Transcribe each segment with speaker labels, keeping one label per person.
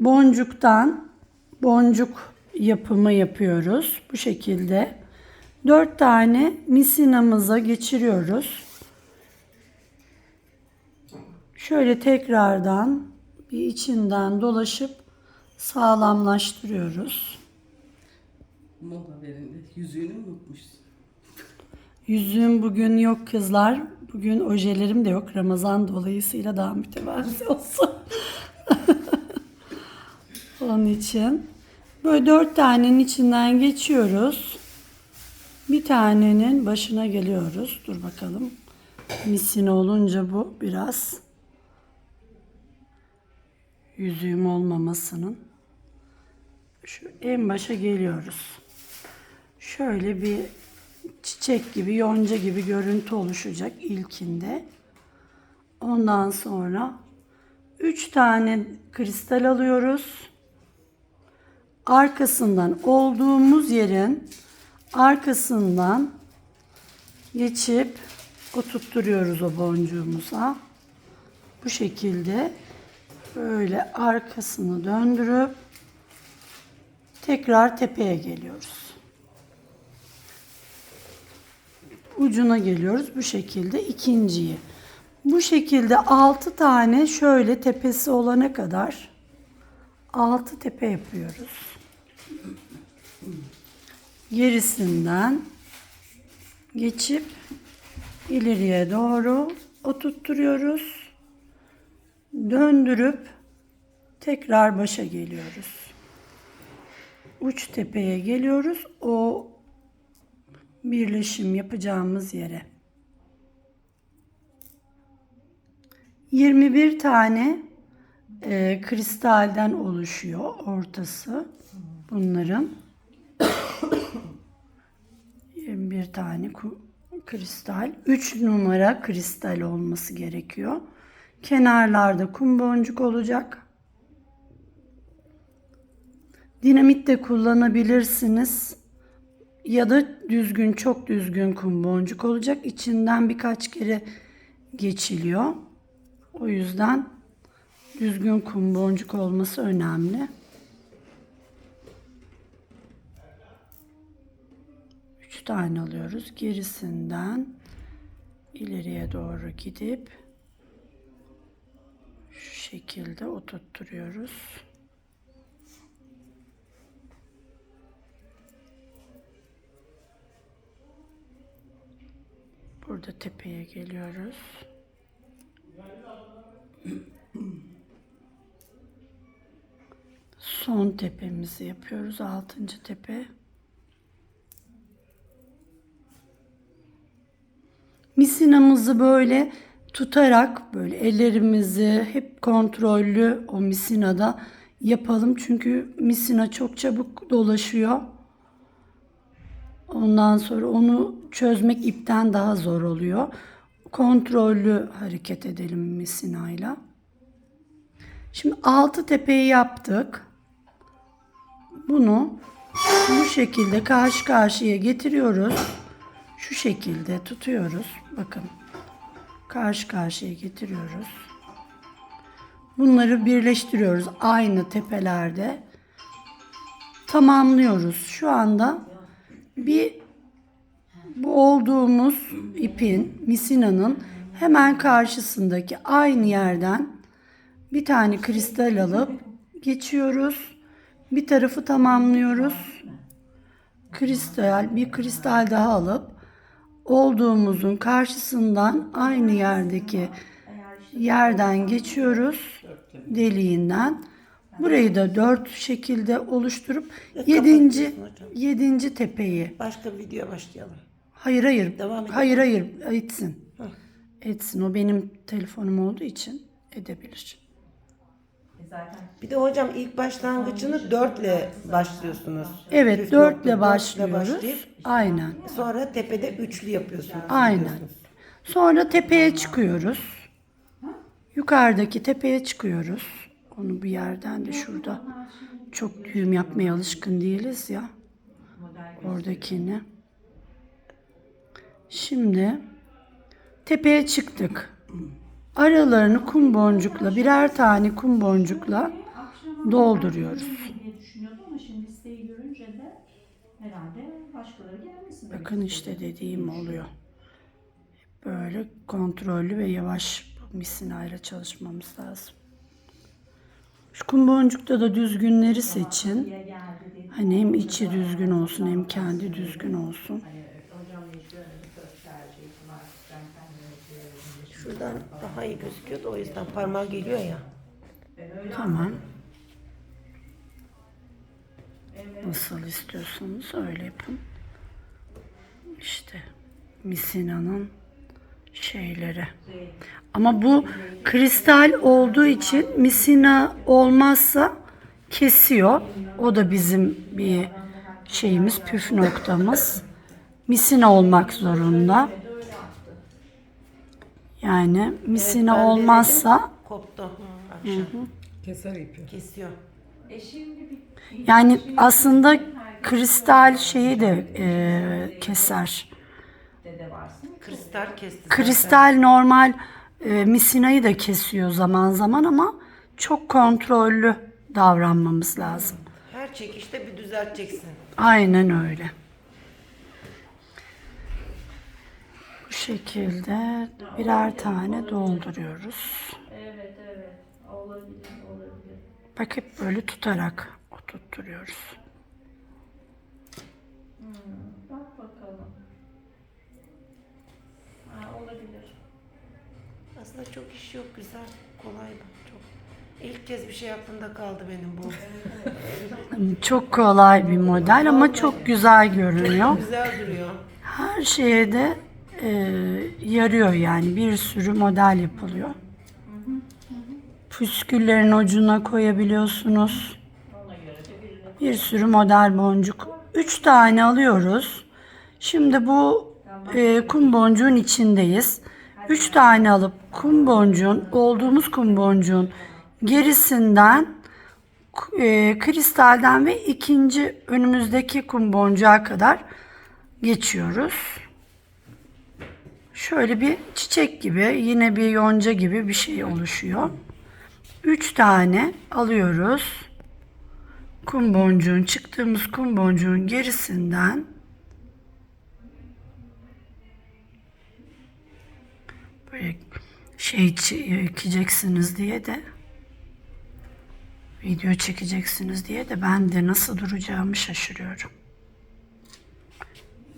Speaker 1: boncuktan boncuk yapımı yapıyoruz. Bu şekilde. Dört tane misinamıza geçiriyoruz. Şöyle tekrardan bir içinden dolaşıp sağlamlaştırıyoruz.
Speaker 2: Mola verinde yüzüğünü unutmuşsun?
Speaker 1: Yüzüğüm bugün yok kızlar. Bugün ojelerim de yok. Ramazan dolayısıyla daha mütevazı olsun. Onun için. Böyle dört tanenin içinden geçiyoruz. Bir tanenin başına geliyoruz. Dur bakalım. Misine olunca bu biraz yüzüğüm olmamasının. Şu en başa geliyoruz. Şöyle bir çiçek gibi, yonca gibi görüntü oluşacak ilkinde. Ondan sonra 3 tane kristal alıyoruz. Arkasından olduğumuz yerin arkasından geçip oturtturuyoruz o boncuğumuza. Bu şekilde böyle arkasını döndürüp tekrar tepeye geliyoruz. ucuna geliyoruz bu şekilde ikinciyi. Bu şekilde 6 tane şöyle tepesi olana kadar 6 tepe yapıyoruz. Gerisinden geçip ileriye doğru oturtturuyoruz. Döndürüp tekrar başa geliyoruz. Uç tepeye geliyoruz. O birleşim yapacağımız yere. 21 tane e, kristalden oluşuyor ortası bunların. 21 tane kristal. 3 numara kristal olması gerekiyor. Kenarlarda kum boncuk olacak. Dinamit de kullanabilirsiniz ya da düzgün çok düzgün kum boncuk olacak. İçinden birkaç kere geçiliyor. O yüzden düzgün kum boncuk olması önemli. Tane alıyoruz. Gerisinden ileriye doğru gidip şu şekilde oturtturuyoruz. Burada tepeye geliyoruz. Son tepemizi yapıyoruz. Altıncı tepe. Misinamızı böyle tutarak böyle ellerimizi hep kontrollü o misinada yapalım. Çünkü misina çok çabuk dolaşıyor. Ondan sonra onu çözmek ipten daha zor oluyor. Kontrollü hareket edelim misinayla. Şimdi altı tepeyi yaptık. Bunu bu şekilde karşı karşıya getiriyoruz. Şu şekilde tutuyoruz. Bakın. Karşı karşıya getiriyoruz. Bunları birleştiriyoruz aynı tepelerde. Tamamlıyoruz. Şu anda bir bu olduğumuz ipin, misinanın hemen karşısındaki aynı yerden bir tane kristal alıp geçiyoruz. Bir tarafı tamamlıyoruz. Kristal, bir kristal daha alıp olduğumuzun karşısından aynı yerdeki yerden geçiyoruz. Deliğinden. Burayı da dört şekilde oluşturup yedinci, yedinci tepeyi
Speaker 3: Başka bir videoya başlayalım.
Speaker 1: Hayır hayır.
Speaker 3: Devam edelim.
Speaker 1: hayır hayır etsin. Etsin. O benim telefonum olduğu için edebilir.
Speaker 3: Bir de hocam ilk başlangıcını dörtle başlıyorsunuz.
Speaker 1: Evet dörtle
Speaker 3: nokta,
Speaker 1: başlıyoruz.
Speaker 3: başlayıp
Speaker 1: Aynen.
Speaker 3: sonra tepede üçlü yapıyorsunuz.
Speaker 1: Aynen. Sonra tepeye çıkıyoruz. Yukarıdaki tepeye çıkıyoruz. Onu bir yerden de şurada çok düğüm yapmaya alışkın değiliz ya. Oradakini. Şimdi tepeye çıktık. Aralarını kum boncukla birer tane kum boncukla dolduruyoruz. Bakın işte dediğim oluyor. Böyle kontrollü ve yavaş misinayla çalışmamız lazım. Şu kum boncukta da düzgünleri seçin. Hani hem içi düzgün olsun hem kendi düzgün olsun.
Speaker 3: Şuradan daha iyi gözüküyordu o yüzden parmağı geliyor ya.
Speaker 1: Tamam. Nasıl istiyorsanız öyle yapın. İşte misinanın şeyleri. Ama bu kristal olduğu için misina olmazsa kesiyor. O da bizim bir şeyimiz, püf noktamız. Misina olmak zorunda. Yani misina
Speaker 3: ben
Speaker 1: olmazsa
Speaker 3: Koptu. Akşam
Speaker 2: Keser ipi.
Speaker 3: kesiyor.
Speaker 4: E şimdi bir
Speaker 1: Yani aslında kristal şeyi de e, keser.
Speaker 4: dede varsın.
Speaker 3: Kristal kesti.
Speaker 1: Kristal normal e, misinayı da kesiyor zaman zaman ama çok kontrollü davranmamız lazım.
Speaker 3: Her çekişte bir düzelteceksin.
Speaker 1: Aynen öyle. Şekilde birer tane dolduruyoruz.
Speaker 4: Evet evet. Olabilir olabilir.
Speaker 1: Bak hep böyle tutarak oturtturuyoruz.
Speaker 4: Bak bakalım. Ha, olabilir.
Speaker 3: Aslında çok iş yok güzel. Kolay bu. Çok. İlk kez bir şey aklımda kaldı benim bu.
Speaker 1: Çok kolay bir model ama çok güzel görünüyor.
Speaker 3: güzel duruyor.
Speaker 1: Her şeye de e, yarıyor yani bir sürü model yapılıyor. Püsküllerin ucuna koyabiliyorsunuz. Bir sürü model boncuk. Üç tane alıyoruz. Şimdi bu e, kum boncuğun içindeyiz. Üç tane alıp kum boncuğun, olduğumuz kum boncuğun gerisinden e, kristalden ve ikinci önümüzdeki kum boncuğa kadar geçiyoruz. Şöyle bir çiçek gibi, yine bir yonca gibi bir şey oluşuyor. Üç tane alıyoruz. Kum boncuğun, çıktığımız kum boncuğun gerisinden böyle şey çekeceksiniz diye de video çekeceksiniz diye de ben de nasıl duracağımı şaşırıyorum.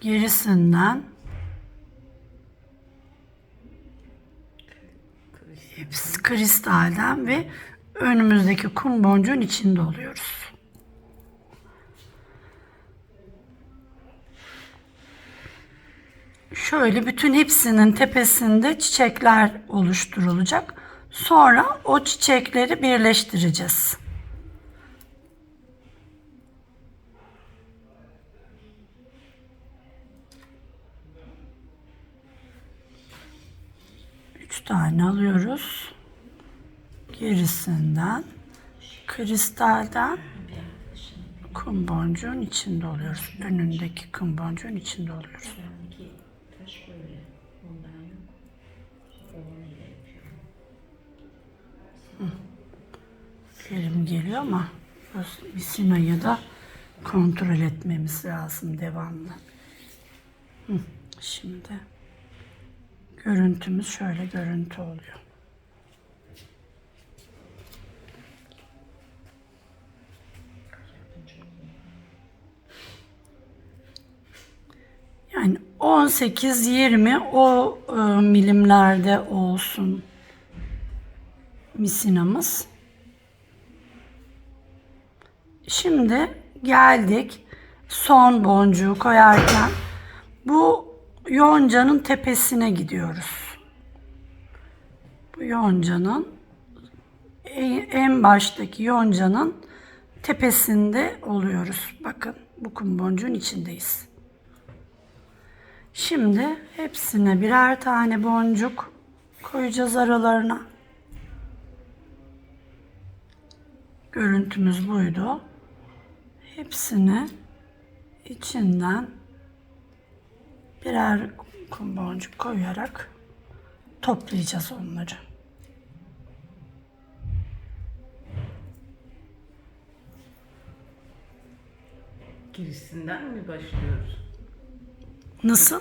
Speaker 1: Gerisinden kristalden ve önümüzdeki kum boncuğun içinde oluyoruz. Şöyle bütün hepsinin tepesinde çiçekler oluşturulacak. Sonra o çiçekleri birleştireceğiz. Üç tane alıyoruz. Gerisinden kristalden kum boncuğun içinde oluyoruz. Önündeki kum boncuğun içinde oluyoruz. Hı. Elim geliyor ama bu misinayı da kontrol etmemiz lazım devamlı. Hı. Şimdi görüntümüz şöyle görüntü oluyor. Yani 18-20 o e, milimlerde olsun misinamız. Şimdi geldik son boncuğu koyarken bu yoncanın tepesine gidiyoruz. Bu yoncanın en- en baştaki yoncanın tepesinde oluyoruz. Bakın bu kum boncuğun içindeyiz. Şimdi hepsine birer tane boncuk koyacağız aralarına. Görüntümüz buydu. Hepsini içinden birer kum boncuk koyarak toplayacağız onları.
Speaker 2: Girişinden mi başlıyoruz?
Speaker 1: Nasıl?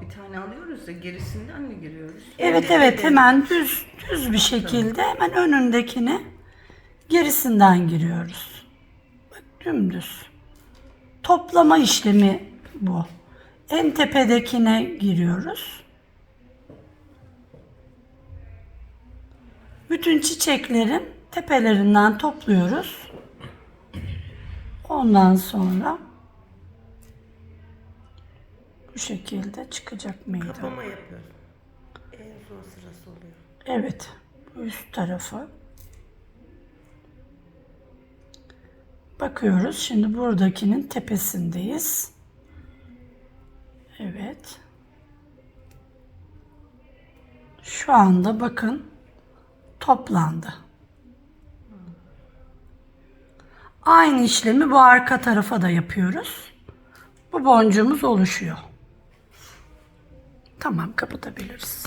Speaker 2: Bir tane alıyoruz da gerisinden mi giriyoruz?
Speaker 1: Evet evet hemen düz düz bir şekilde hemen önündekini gerisinden giriyoruz. Bak dümdüz. Toplama işlemi bu. En tepedekine giriyoruz. Bütün çiçeklerin tepelerinden topluyoruz. Ondan sonra bu şekilde çıkacak meydana.
Speaker 3: Kapama yapıyoruz. En son sırası oluyor.
Speaker 1: Evet. Üst tarafı. Bakıyoruz. Şimdi buradakinin tepesindeyiz. Evet. Şu anda bakın toplandı. Aynı işlemi bu arka tarafa da yapıyoruz. Bu boncuğumuz oluşuyor. Tamam kapatabiliriz.